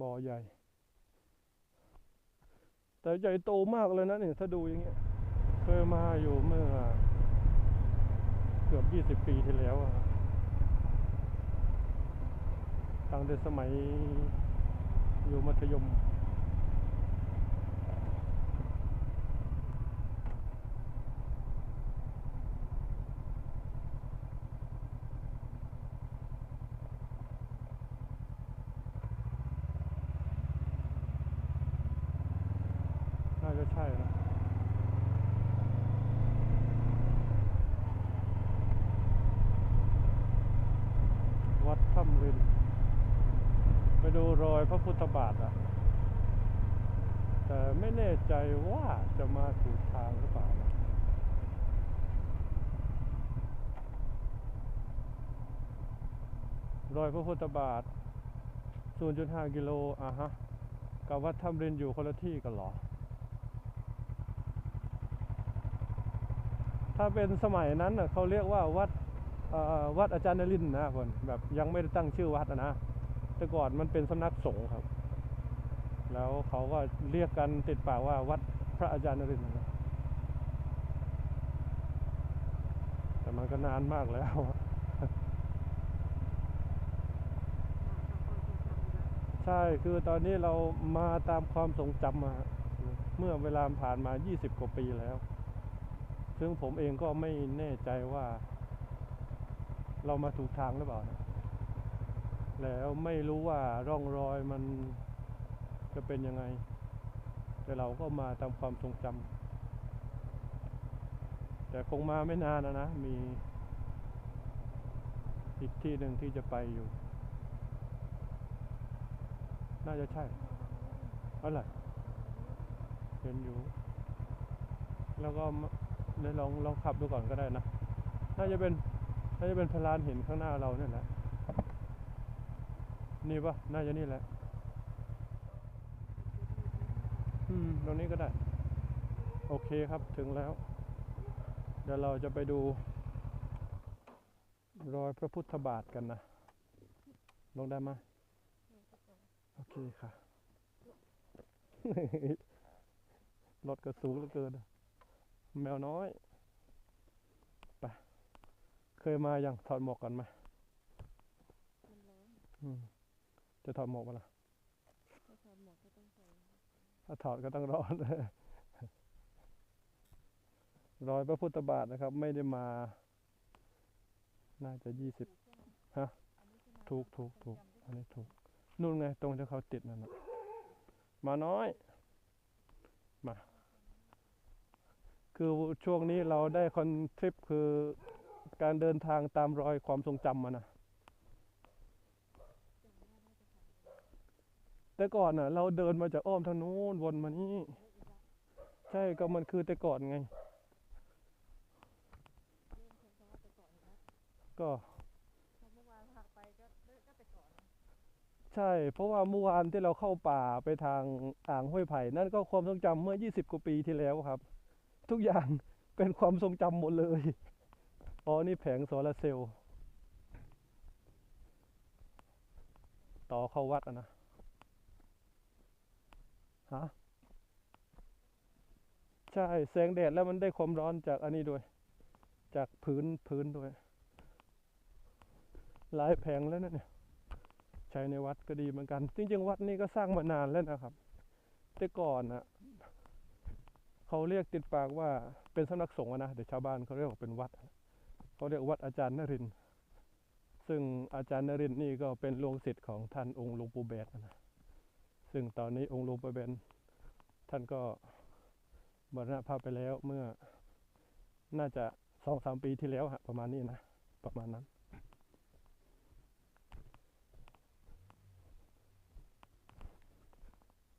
บ่อใหญ่ แต่ใหญ่โตมากเลยนะเนี่ยถ้าดูอย่างเงี้ย เคยมาอยู่เมื่อ เกือบยี่สิบปีที่แล้วอะครับตั้งแต่สมัยอยู่มัธยม น่าจะใช่นะวัดถ้ำริน ไปดูรอยพระพุทธบาทอะ แต่ไม่แน่ใจว่าจะมาถูกทางหรือเปล่านะรอยพระพุทธบาท0.5กิโลอะฮะ กับวัดถ้ำรินอยู่คนละที่กันหรอ ถ้าเป็นสมัยนั้นเขาเรียกว่าวัดวัดอาจารย์นรินนะคนแบบยังไม่ได้ตั้งชื่อวัดอะนะแต่ก่อนมันเป็นสำนักสงฆ์ครับ แล้วเขาก็เรียกกันติดปากว่าวัดพระอาจารย์นรินนะแต่มันก็นานมากแล้วใช่คือตอนนี้เรามาตามความทรงจำมาเมื่อเวลาผ่านมา 20 กว่าปีแล้ว ซึ่งผมเองก็ไม่แน่ใจว่า เรามาถูกทางหรือเปล่านะแล้วไม่รู้ว่าร่องรอยมันจะเป็นยังไง แต่เราก็มาตามความทรงจำแต่คงมาไม่นานนะนะ มีอีกที่หนึ่งที่จะไปอยู่ น่าจะใช่อะไรเห็นอยู่ แล้วก็ เดี๋ยวลองลองขับดูก่อนก็ได้นะน่าจะเป็นน่าจะเป็นพลานเห็นข้างหน้าเราเนี่ยแหละนี่ปะน่าจะนี่แหละ อืมตรงนี้ก็ได้ โอเคครับถึงแล้ว เดี๋ยวเราจะไปดู รอยพระพุทธบาทกันนะ ลงได้ไหมโอเคค่ะ รถก็สูงเหลือเกินอะ แมวน้อยไปเคยมายังถอดหมวกกันไหมมันร้อนอืมจะถอดหมวกมาล่ะถ้าถอดหมวกก็ต้องใส่ถ้าถอดก็ต้องร้อน รอยพระพุทธบาทนะครับ ไม่ได้มา น่าจะยี่สิบฮะอันนี้คือถูกถูกถูกอันนี้ถูก นู่นไง ตรงที่เขาติดนั่นนะมาน้อย มา คือช่วงนี้เราได้คอนทริปคือการเดินทางตามรอยความทรงจำมานะแต่ก่อนน่ะ เราเดินมาจากอ้อมทางนู้นวนมานี่ ใช่ก็มันคือแต่ก่อนไง ก็ใช่ เพราะว่าเมื่อวานที่เราเข้าป่าไปทางอ่างห้วยไผ่นั่นก็ความทรงจำเมื่อ 20 กว่าปีที่แล้วครับ ทุกอย่างเป็นความทรงจำหมดเลย อ๋อ นี่แผงโซลาร์เซลล์ ต่อเข้าวัดอะนะ ฮะ ใช่ แสงแดดแล้วมันได้ความร้อนจากอันนี้ด้วย จากพื้นพื้นด้วย หลายแผงแล้วนะเนี่ย ใช้ในวัดก็ดีเหมือนกัน จริงๆ วัดนี้ก็สร้างมานานแล้วนะครับ แต่ก่อนนะ เขาเรียกติดปากว่าเป็นสำนักสงฆ์อะนะแต่ชาวบ้านเขาเรียกว่าเป็นวัด เขาเรียกวัดอาจารย์นริน ซึ่งอาจารย์นรินนี่ก็เป็นลูกศิษย์ของท่านองค์หลวงปู่แบดนะซึ่งตอนนี้องค์หลวงปู่แบนท่านก็มรณภาพไปแล้วเมื่อน่าจะสองสามปีที่แล้วฮะประมาณนี้นะ ประมาณนั้น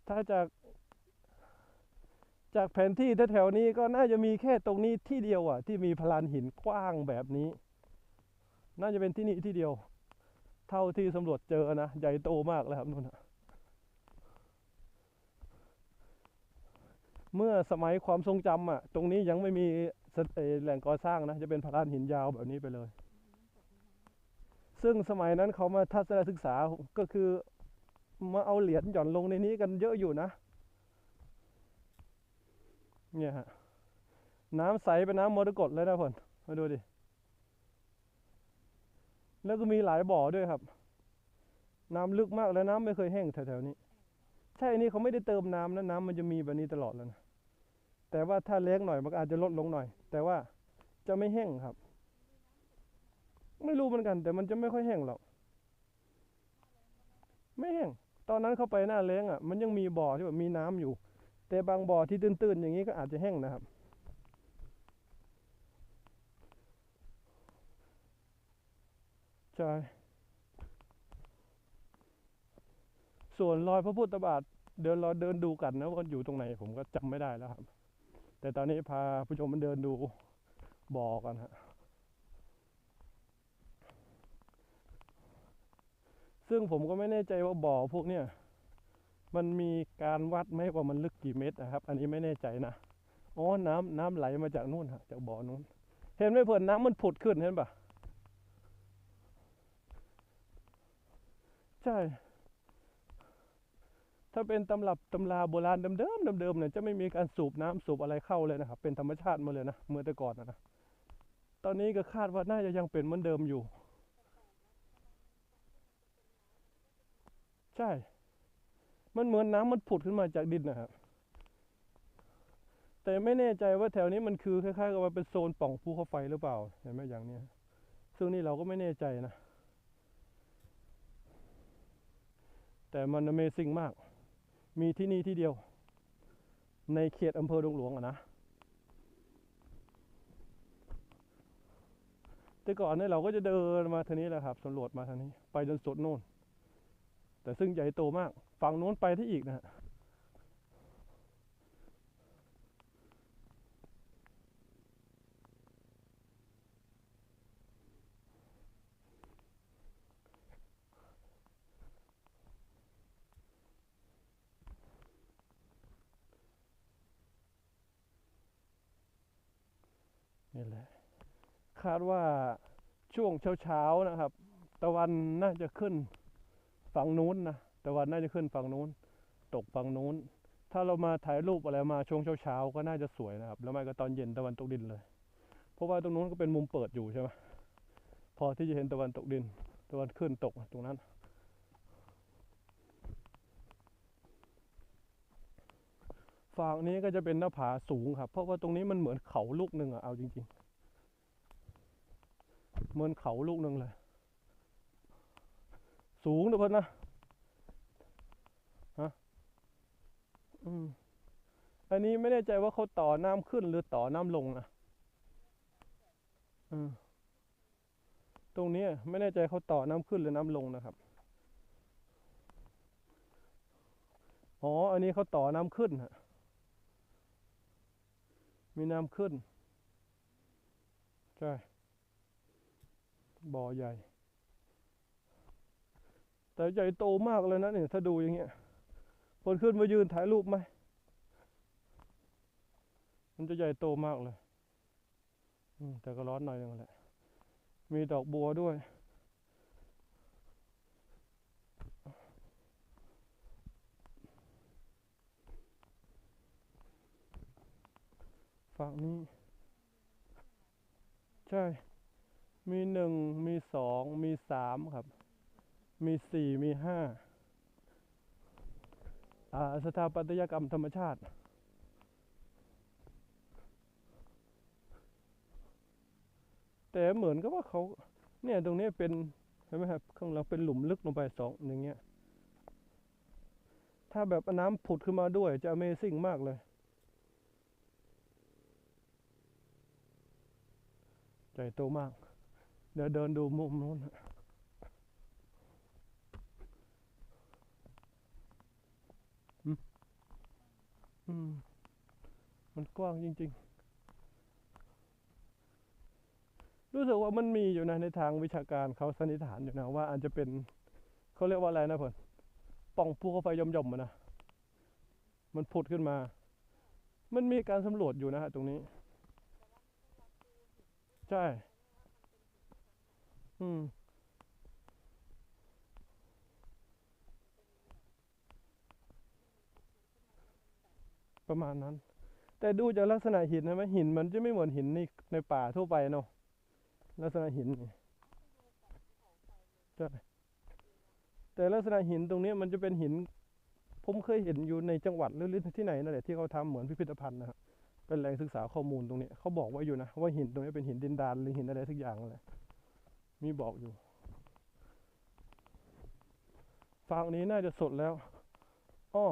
ถ้าจาก จากแผนที่แถวๆนี้ก็น่าจะมีแค่ตรงนี้ที่เดียวอะ ที่มีพลานหินกว้างแบบนี้ น่าจะเป็นที่นี่ที่เดียว เท่าที่สำรวจเจอนะ ใหญ่โตมากเลยครับนู่นเมื่อสมัยความทรงจำอะ ตรงนี้ยังไม่มีแหล่งก่อสร้างนะ จะเป็นพลานหินยาวแบบนี้ไปเลย ซึ่งสมัยนั้นเขามาทัศนศึกษาก็คือมาเอาเหรียญหย่อนลงในนี้กันเยอะอยู่นะ เนี่ยฮะน้ำใสเป็นน้ำมรกตเลยนะเพื่อนมาดูดิ แล้วก็มีหลายบ่อด้วยครับ น้ำลึกมากแล้วน้ำไม่เคยแห้งแถวๆนี้ ใช่อันนี้เขาไม่ได้เติมน้ำนะน้ำมันจะมีแบบนี้ตลอดแล้วนะ แต่ว่าถ้าแล้งหน่อยมันอาจจะลดลงหน่อย แต่ว่าจะไม่แห้งครับ ไม่รู้เหมือนกัน แต่มันจะไม่ค่อยแห้งหรอก ไม่แห้ง ตอนนั้นเข้าไปหน้าแล้งอะ มันยังมีบ่อที่แบบมีน้ำอยู่ แต่บางบ่อที่ตื้นๆอย่างนี้ก็อาจจะแห้งนะครับ ใช่ ส่วนรอยพระพุทธบาท เดินเราเดินดูกันนะว่าอยู่ตรงไหนผมก็จำไม่ได้แล้วครับ แต่ตอนนี้พาผู้ชมมันเดินดูบ่อกันฮะซึ่งผมก็ไม่แน่ใจว่าบ่อพวกเนี้ย มันมีการวัดไหมว่ามันลึกกี่เมตรนะครับ อันนี้ไม่แน่ใจนะอ๋อน้ำน้ำไหลมาจากนู่นฮะจากบ่อนู้น เห็นไหมเพื่อนน้ำมันผุดขึ้นเห็นปะใช่ ถ้าเป็นตำรับตำราโบราณเดิมๆเดิมๆเนี่ยจะไม่มีการสูบน้ำสูบอะไรเข้าเลยนะครับ เป็นธรรมชาติมาเลยนะเมื่อแต่ก่อนนะตอนนี้ก็คาดว่าน่าจะยังเป็นเหมือนเดิมอยู่ ใช่ มันเหมือนน้ำมันผุดขึ้นมาจากดินนะครับ แต่ไม่แน่ใจว่าแถวนี้มันคือคล้ายๆกับว่าเป็นโซนป่องภูเขาไฟหรือเปล่า เห็นไหมอย่างเนี้ย ซึ่งนี่เราก็ไม่แน่ใจนะ แต่มัน Amazing มาก มีที่นี่ที่เดียว ในเขตอำเภอดงหลวงอะนะแต่ก่อนเนี่ยเราก็จะเดินมาทางนี้แหละครับสำรวจมาทางนี้ ไปจนสุดโน่น แต่ซึ่งใหญ่โตมาก ฝั่งโน้นไปที่อีกนะฮะนี่แหละคาดว่าช่วงเช้าๆนะครับ ตะวันน่าจะขึ้น ฝั่งนู้นนะตะวันน่าจะขึ้นฝั่งนู้น ตกฝั่งนู้น ถ้าเรามาถ่ายรูปอะไรมาช่วงเช้าๆก็น่าจะสวยนะครับ แล้วไม่ก็ตอนเย็นตะวันตกดินเลย เพราะว่าตรงนู้นก็เป็นมุมเปิดอยู่ใช่ไหมพอที่จะเห็นตะวันตกดิน ตะวันขึ้นตกตรงนั้นฝั่งนี้ก็จะเป็นหน้าผาสูงครับ เพราะว่าตรงนี้มันเหมือนเขาลูกหนึ่งอะเอาจริง ๆ เหมือนเขาลูกหนึ่งเลย สูงนะเพื่อนนะฮะอืมอันนี้ไม่แน่ใจว่าเขาต่อน้ำขึ้นหรือต่อน้ำลงนะอตรงนี้ไม่แน่ใจเขาต่อน้ำขึ้นหรือน้ำลงนะครับอ๋อ อันนี้เขาต่อน้ำขึ้นฮะมีน้ำขึ้น ใช่ บ่อใหญ่ แต่ใหญ่โตมากเลยนะเนี่ยถ้าดูอย่างเงี้ยคนขึ้นมายืนถ่ายรูปไหม มันจะใหญ่โตมากเลย แต่ก็ร้อนหน่อยนึงแหละ มีดอกบัวด้วย ฝั่งนี้ ใช่ มีหนึ่ง มีสอง มีสามครับ มีสี่มีห้าอ่าสถาปัตยกรรมธรรมชาติ แต่เหมือนกับว่าเขาเนี่ยตรงนี้เป็นเห็นไหมครับข้างหลังเป็นหลุมลึกลงไปสองอย่างเงี้ย ถ้าแบบน้ำผุดขึ้นมาด้วยจะ Amazing มากเลย ใหญ่โตมาก เดี๋ยวเดินดูมุมนู้นฮะ อืม มันกว้างจริง ๆ รู้สึกว่ามันมีอยู่นะในทางวิชาการเขาสันนิษฐานอยู่นะว่าอาจจะเป็นเขาเรียกว่าอะไรนะเพื่อนป่องภูเขาไฟย่อมๆมานะมันผุดขึ้นมา มันมีการสำรวจอยู่นะฮะตรงนี้ ใช่ อืม ประมาณนั้น แต่ดูจากลักษณะหินนะไหมหินมันจะไม่เหมือนหินในในป่าทั่วไปเนาะลักษณะหินใช่แต่ลักษณะหินตรงนี้มันจะเป็นหิน ผมเคยเห็นอยู่ในจังหวัดหรือที่ไหนนั่นแหละที่เขาทำเหมือนพิพิธภัณฑ์นะครับเป็นแหล่งศึกษาข้อมูลตรงนี้เขาบอกไว้อยู่นะว่าหินตรงนี้เป็นหินดินดานหรือหินอะไรสักอย่างแหละมีบอกอยู่ฝั่งนี้น่าจะสดแล้วอ้อ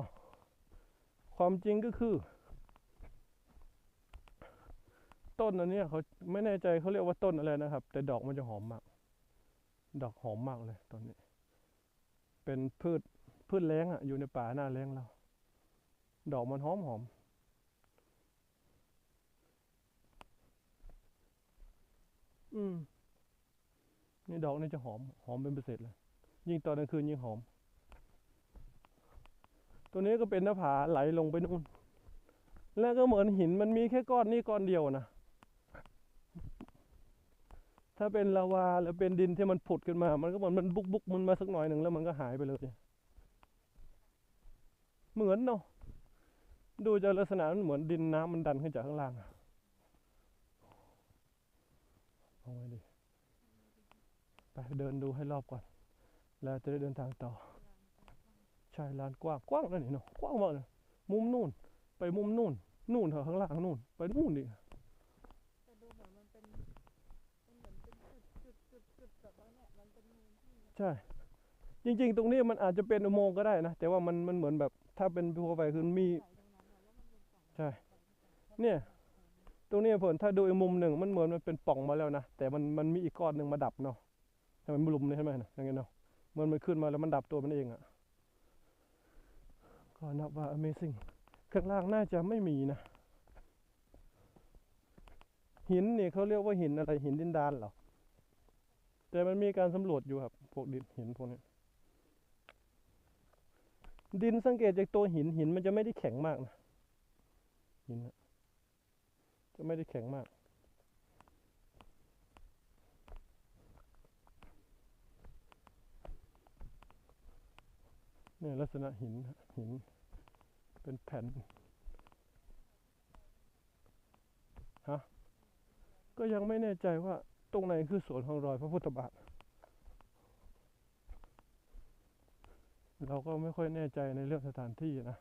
ความจริงก็คือ ต้นอันนี้เขาไม่แน่ใจเขาเรียกว่าต้นอะไรนะครับ แต่ดอกมันจะหอมมาก ดอกหอมมากเลยตอนนี้ เป็นพืชพืชแล้งอะ อยู่ในป่าหน้าแล้งเรา ดอกมันหอมหอมอืมนี่ดอกนี่จะหอม หอมเป็นพิเศษเลย ยิ่งตอนกลางคืนยิ่งหอม ตัวนี้ก็เป็นหน้าผาไหลลงไปนู่น แล้วก็เหมือนหินมันมีแค่ก้อนนี้ก้อนเดียวนะ ถ้าเป็นลาวาหรือเป็นดินที่มันผุดขึ้นมา มันก็เหมือนมันบุกบุกมันมาสักหน่อยหนึ่งแล้วมันก็หายไปเลย เหมือนเนาะ ดูจากลักษณะมันเหมือนดินน้ำมันดันขึ้นจากข้างล่างอะเอาไว้ดิไปเดินดูให้รอบก่อน แล้วจะได้เดินทางต่อ ใช่ลานกว้างกว้างนั่นนี่เนาะกว้างมากเลยมุมนู่น ไปมุมนู่นนู่นเถอะข้างล่างนู่น ไปนู่นดิแต่ดูเหมือนมันเป็นมันเหมือนเป็นจุดจุดจุดจุดแบบว่าเนี่ยมันเป็นมุมที่ใช่ จริง ๆ ตรงนี้มันอาจจะเป็นอุโมงค์ก็ได้นะ แต่ว่ามันมันเหมือนแบบถ้าเป็นภูเขาไฟคือมีใช่เนี่ยตรงนี้ผลถ้าดูอีกมุมหนึ่งมันเหมือนมันเป็นป่องมาแล้วนะแต่มันมันมีอีกก้อนหนึ่งมาดับเนาะให้มันลุมเลยใช่ไหมนะอย่างเงี้ยเนาะเหมันมันขึ้นมาแล้วมันดับตัวมันเองอะ่ะ ก็นับว่า Amazing ข้างล่างน่าจะไม่มีนะ หินเนี่ยเขาเรียกว่าหินอะไรหินดินดานเหรอ แต่มันมีการสำรวจอยู่ครับ พวกดินหินพวกนี้ ดินสังเกตจากตัวหินหินมันจะไม่ได้แข็งมากนะหินอะจะไม่ได้แข็งมาก เนี่ยลักษณะหินหิน เป็นแผ่นฮะก็ยังไม่แน่ใจว่าตรงไหนคือสวนของรอยพระพุทธบาท เราก็ไม่ค่อยแน่ใจในเรื่องสถานที่นะ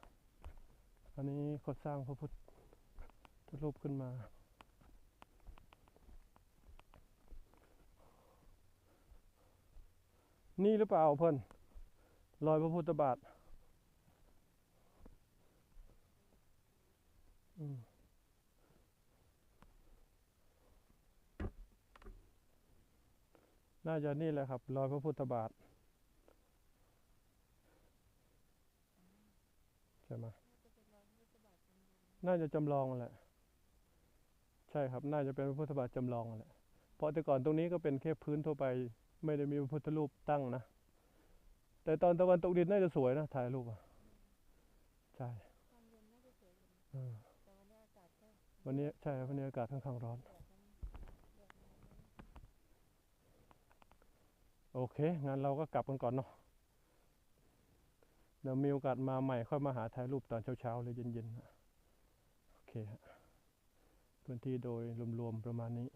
อันนี้เขาสร้างพระพุทธรูปขึ้นมา นี่หรือเปล่าเพิ่อน รอยพระพุทธบาทอืมน่าจะนี่แหละครับ รอยพระพุทธบาทใช่ไหมน่าจะจำลองแหละ ใช่ครับ น่าจะเป็นพระพุทธบาทจำลองแหละ เพราะแต่ก่อนตรงนี้ก็เป็นแค่พื้นทั่วไป ไม่ได้มีพระพุทธรูปตั้งนะ แต่ตอนตะวันตกดินน่าจะสวยนะถ่ายรูปอะใช่ตอนเย็นน่าจะสวยกว่านี้เออแต่วันนี้อากาศก็วันนี้ใช่ครับวันนี้อากาศค่อนข้างร้อนแดดมันแดดมันโอเคงั้นเราก็กลับกันก่อนเนาะเดี๋ยวมีโอกาสมาใหม่ค่อยมาหาถ่ายรูปตอนเช้าๆหรือเย็นๆนะโอเคฮะพื้นที่โดยรวมๆประมาณนี้